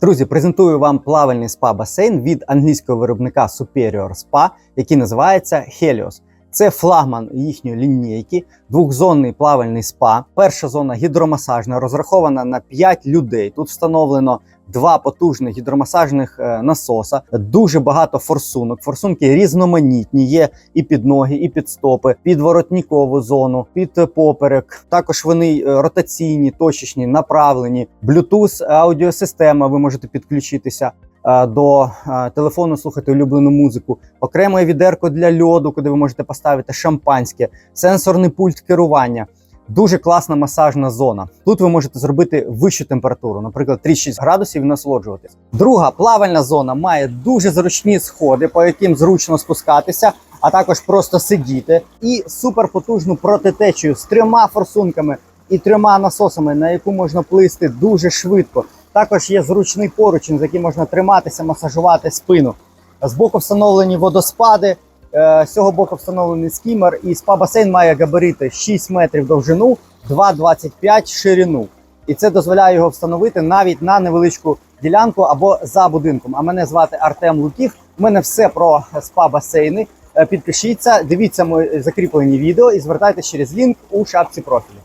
Друзі, презентую вам плавальний спа-басейн від англійського виробника Superior Spa, який називається Helios. Це флагман їхньої лінійки, двохзонний плавальний спа. Перша зона гідромасажна, розрахована на 5 людей. Тут встановлено два потужних гідромасажних е, насоса, дуже багато форсунок. Форсунки різноманітні, є і під ноги, і під стопи, під воротнікову зону, під поперек. Також вони е, ротаційні, точечні, направлені. Bluetooth аудіосистема. Ви можете підключитися до е, телефону, слухати улюблену музику. Окреме відерко для льоду, куди ви можете поставити шампанське, сенсорний пульт керування. Дуже класна масажна зона. Тут ви можете зробити вищу температуру, наприклад, 36 градусів і насолоджуватись. Друга плавальна зона має дуже зручні сходи, по яким зручно спускатися, а також просто сидіти. І суперпотужну протитечію з трьома форсунками і трьома насосами, на яку можна плисти дуже швидко. Також є зручний поручень, за який можна триматися, масажувати спину. Збоку встановлені водоспади. Е, З цього боку встановлений скімер, і спа-басейн має габарити 6 метрів довжину, 2,25 ширину. І це дозволяє його встановити навіть на невеличку ділянку або за будинком. А мене звати Артем Луків. У мене все про спа-басейни. Е, Підпишіться, дивіться мої закріплені відео і звертайтеся через лінк у шапці профілю.